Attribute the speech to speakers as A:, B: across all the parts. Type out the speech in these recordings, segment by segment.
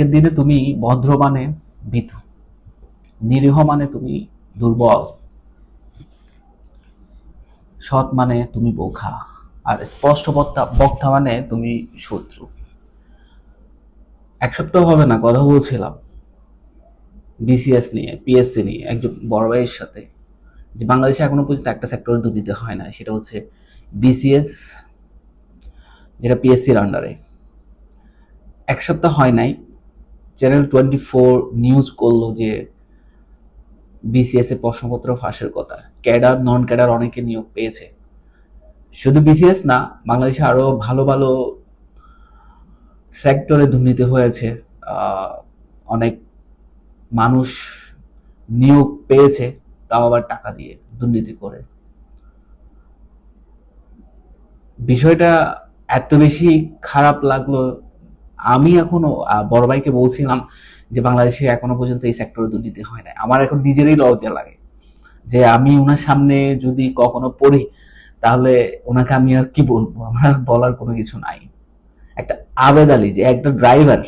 A: আজকের দিনে তুমি ভদ্র মানে ভীতু, নিরীহ মানে তুমি দুর্বল, সৎ মানে তুমি বোখা আর স্পষ্ট বক্তা মানে তুমি শত্রু। এক সপ্তাহ হবে না, কথা বলছিলাম বিসিএস নিয়ে পিএসসি নিয়ে, একজন বড় ভাইয়ের সাথে, যে বাংলাদেশে এখনও পর্যন্ত একটা সেক্টরে দুর্নীতি হয় না সেটা হচ্ছে বিসিএস যেটা পিএসসির আন্ডারে এক সপ্তাহ হয় নাই চ্যানেল টোয়েন্টি ফোর নিউজ করল যে বিসিএস এর প্রশ্নপত্র ফাঁসের কথা। ক্যাডার নন ক্যাডার অনেকে নিয়োগ পেয়েছে। শুধু বিসিএস না, বাংলাদেশে আরও ভালো ভালো সেক্টরে দুর্নীতি হয়েছে। অনেক মানুষ নিয়োগ পেয়েছে, তাও আবার টাকা দিয়ে দুর্নীতি করে। বিষয়টা এত বেশি খারাপ লাগল আমি এখনও বড় ভাইকে বলছিলাম যে বাংলাদেশে এখনও পর্যন্ত এই সেক্টরে দুর্নীতি হয় না আমার এখন নিজেরই লজ্জা লাগে যে আমি ওনার সামনে যদি কখনো পড়ি, তাহলে ওনাকে আমি আর কি বলব? আমার বলার কোনো কিছু নাই। একটা আবেদ আলী যে একটা ড্রাইভার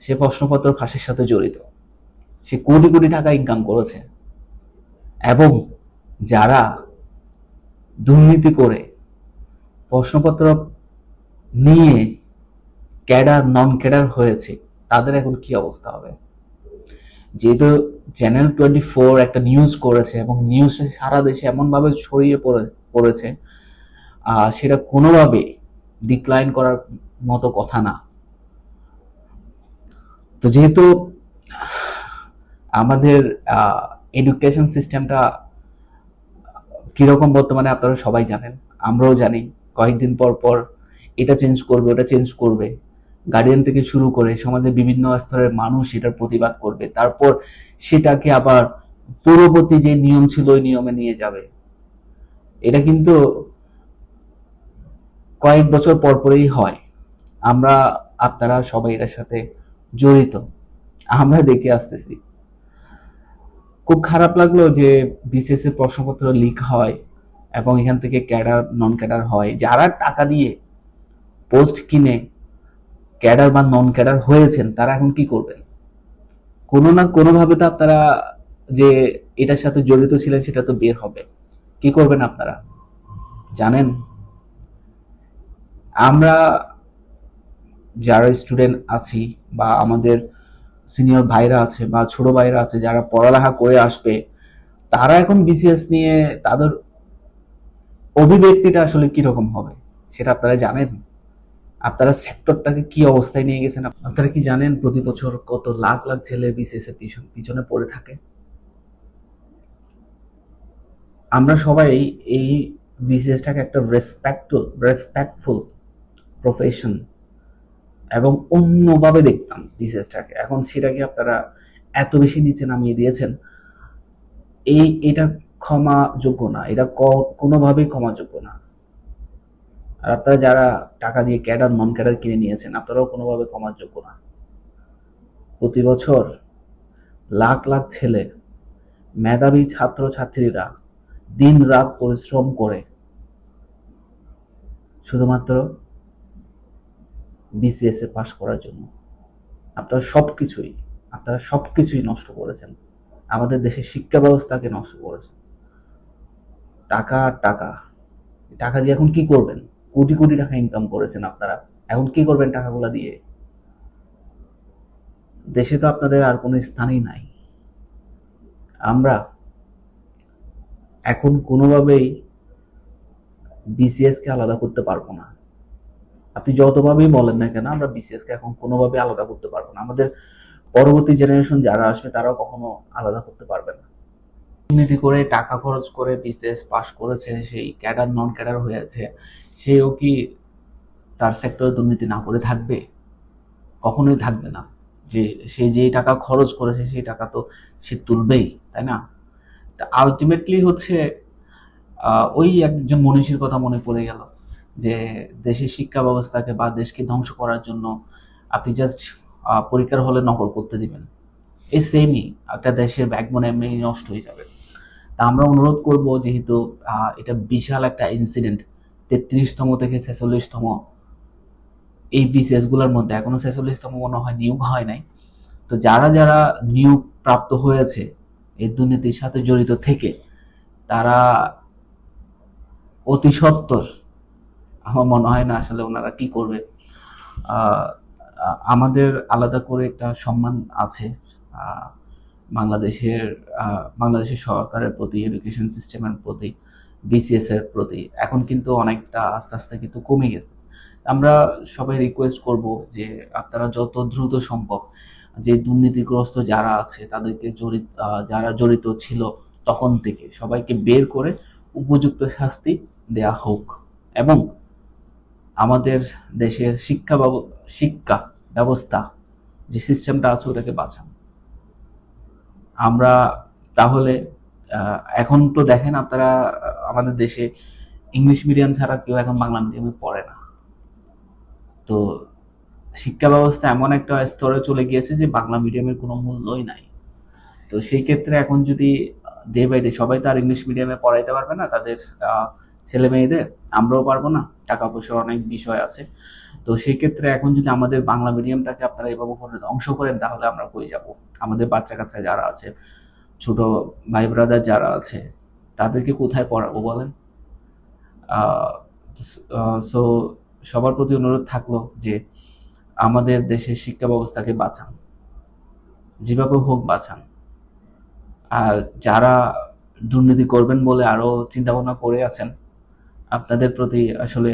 A: সে প্রশ্নপত্র ফাঁসের সাথে জড়িত। সে কোটি কোটি টাকা ইনকাম করেছে। এবং যারা দুর্নীতি করে প্রশ্নপত্র নিয়ে ক্যাডার নন ক্যাডার হয়েছে, তাদের এখন কি অবস্থা হবে? যেহেতু চ্যানেল টোয়েন্টি ফোর একটা নিউজ করেছে এবং নিউজ সারা দেশে এমনভাবে ছড়িয়ে পড়ে, পড়েছে সেটা কোনোভাবে ডিক্লাইন করার মতো কথা না। তো যেহেতু আমাদের এডুকেশন সিস্টেমটা কীরকম বর্তমানে আপনারা সবাই জানেন, আমরাও জানি, কয়েকদিন পর পর এটা চেঞ্জ করবে, ওটা চেঞ্জ করবে। গার্ডিয়ান থেকে শুরু করে সমাজে বিভিন্ন স্তরের মানুষ এটার প্রতিবাদ করবে। তারপর সেটাকে আবার পূর্ববর্তী যে নিয়ম ছিল ওই নিয়মে নিয়ে যাবে। এটা কিন্তু কয়েক বছর পর পরেই হয়। আমরা, আপনারা সবাই এটার সাথে জড়িত। আমরা দেখে আসতেছি। খুব খারাপ লাগল যে বিসিএস এর প্রশ্নপত্র লিক হয় এবং এখান থেকে ক্যাডার নন ক্যাডার হয়। যারা টাকা দিয়ে পোস্ট কিনে ক্যাডার বা নন ক্যাডার হয়েছেন, তারা এখন কি করবেন? কোনো না কোনোভাবে তো আপনারা যে এটার সাথে জড়িত ছিলেন সেটা তো বের হবে। কি করবেন আপনারা? জানেন? আমরা যারা স্টুডেন্ট আছি বা আমাদের সিনিয়র ভাইরা আছে বা ছোট ভাইরা আছে যারা পড়ালেখা করে আসবে, তারা এখন বিসিএস নিয়ে তাদের অভিব্যক্তিটা আসলে কীরকম হবে, সেটা আপনারা জানেন? আপনারা সেক্টরটাকে কি অবস্থায় নিয়ে গেছেন? আপনারা কি জানেন প্রতি বছর কত লাখ লাখ ছেলে বিসিএস এর পিছন- পড়ে থাকে? আমরা সবাই এই বিসিএসটাকে একটা রেসপেক্টফুল রেসপেক্টফুল প্রফেশন এবং অন্যভাবে দেখতাম বিসিএসটাকে। এখন সেটাকে আপনারা এত বেশি নিচে নামিয়ে দিয়েছেন। এই, এটা ক্ষমাযোগ্য না। এটা কোনোভাবেই ক্ষমাযোগ্য না। আর আপনারা যারা টাকা দিয়ে ক্যাডার নন ক্যাডার কিনে নিয়েছেন, আপনারাও কোনোভাবে কমার যোগ্য না। প্রতি বছর লাখ লাখ ছেলে, মেধাবী ছাত্র ছাত্রীরা দিন রাত পরিশ্রম করে শুধুমাত্র বিসিএস এ পাশ করার জন্য। আপনারা সব কিছুই আপনারা সব কিছুই নষ্ট করেছেন। আমাদের দেশের শিক্ষা ব্যবস্থাকে নষ্ট করেছেন। টাকা টাকা। টাকা দিয়ে এখন কি করবেন? কোটি কোটি টাকা ইনকাম করেছেন আপনারা। এখন কি করবেন টাকাগুলা দিয়ে? দেশে তো আপনাদের আর কোনো স্থানই নাই। আমরা এখন কোনোভাবেই বিসিএস কে আলাদা করতে পারব না। আপনি যতভাবেই বলেন না কেন, আমরা বিসিএস কে এখন কোনোভাবে আলাদা করতে পারব না। আমাদের পরবর্তী জেনারেশন যারা আসবে, তারাও কখনো আলাদা করতে পারবে না। দুর্নীতি করে টাকা খরচ করে বিসিএস পাশ করেছে, সেই ক্যাডার নন ক্যাডার হয়েছে সেও কি তার সেক্টরে দুর্নীতি না করে থাকবে? কখনোই থাকবে না। যে সে যেই টাকা খরচ করেছে, সেই টাকা তো সে তুলবেই, তাই না? তা আলটিমেটলি হচ্ছে ওই একজন মনীষীর কথা মনে পড়ে গেল, যে দেশের শিক্ষা ব্যবস্থাকে বা দেশকে ধ্বংস করার জন্য আপনি জাস্ট পরীক্ষার হলে নকল করতে দিবেন। এই সেমই একটা দেশের ব্যাকবোন এমনি নষ্ট হয়ে যাবে। তা আমরা অনুরোধ করব যেহেতু এটা বিশাল একটা ইনসিডেন্ট তেত্রিশতম থেকে ছেচল্লিশতম, এই বিসিএসগুলোর মধ্যে, এখনও ছেচল্লিশতম মনে হয় নিয়োগ হয় নাই। তো যারা যারা নিয়োগ প্রাপ্ত হয়েছে, এই দুর্নীতির সাথে জড়িত থেকে, তারা অতি সত্বর, আমার মনে হয় না আসলে ওনারা কি করবে। আমাদের আলাদা করে একটা সম্মান আছে বাংলাদেশের বাংলাদেশের সরকারের প্রতি এডুকেশন সিস্টেমের প্রতি বিসিএস এর প্রতি এখন কিন্তু অনেকটা আস্তে আস্তে কিন্তু কমে গেছে। আমরা সবাই রিকোয়েস্ট করব যে আপনারা যত দ্রুত সম্ভব যে দুর্নীতিগ্রস্ত যারা আছে, তাদেরকে জড়িত যারা জড়িত ছিল তখন থেকে সবাইকে বের করে উপযুক্ত শাস্তি দেয়া হোক এবং আমাদের দেশের শিক্ষা শিক্ষা ব্যবস্থা যে সিস্টেমটা আছে ওটাকে বাঁচান। আমরা তাহলে এখন তো দেখেন আপনারা আমাদের দেশে ইংলিশ মিডিয়াম ছাড়া কেউ এখন বাংলা মিডিয়ামে পড়ে না। তো শিক্ষা ব্যবস্থা এমন একটা স্তরে চলে গিয়েছে যে বাংলা মিডিয়ামের কোনো মূল্যই নাই। তো সেই ক্ষেত্রে এখন যদি ডে বাই ডে সবাই তো আর ইংলিশ মিডিয়ামে পড়াইতে পারবে না, তাদের ছেলে মেয়েদের আমরাও পারব না। টাকা পয়সার অনেক বিষয় আছে। তো সেই ক্ষেত্রে এখন যদি আমাদের বাংলা মিডিয়ামটাকে আপনারা এভাবে ধ্বংস করেন, তাহলে আমরা কই যাব? আমাদের বাচ্চা কাচ্চা যারা আছে, ছোট ভাই ব্রাদার যারা আছে, তাদেরকে কোথায় পড়াবো বলেন? সো সবার প্রতি অনুরোধ থাকল যে আমাদের দেশের শিক্ষা ব্যবস্থাকে বাঁচান। যেভাবে হোক বাঁচান। আর যারা দুর্নীতি করবেন বলে আরও চিন্তা ভাবনা করে আছেন, আপনাদের প্রতি আসলে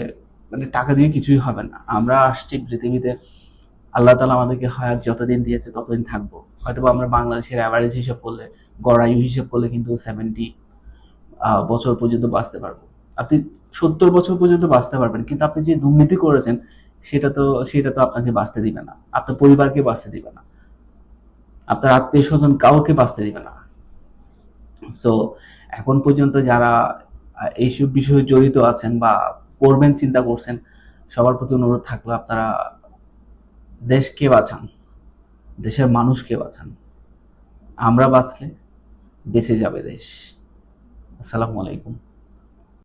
A: মানে টাকা দিয়ে কিছুই হবে না। আমরা আসছি পৃথিবীতে, আল্লাহ তালা আমাদেরকে হায়াত যতদিন দিয়েছে ততদিন থাকব। হয়তো আমরা বাংলাদেশের অ্যাভারেজ হিসেব করলে গড় আয়ু হিসেব করলে কিন্তু সেভেন্টি বছর পর্যন্ত বাঁচতে পারব। আপনি সত্তর বছর পর্যন্ত বাঁচতে পারবেন, কিন্তু আপনি যে দুর্নীতি করেছেন, সেটা তো সেটা তো আপনাকে বাঁচতে দিবে না। আপনার পরিবারকে বাঁচতে দিবে না। আপনার আত্মীয় স্বজন কাউকে বাঁচতে দিবে না। সো এখন পর্যন্ত যারা এইসব বিষয়ে জড়িত আছেন বা করবেন, চিন্তা করছেন, সবার প্রতি অনুরোধ থাকল আপনারা দেশকে বাঁচান, দেশের মানুষকে বাঁচান। আমরা বাঁচলে বেঁচে যাবে দেশ। আসসালামু আলাইকুম।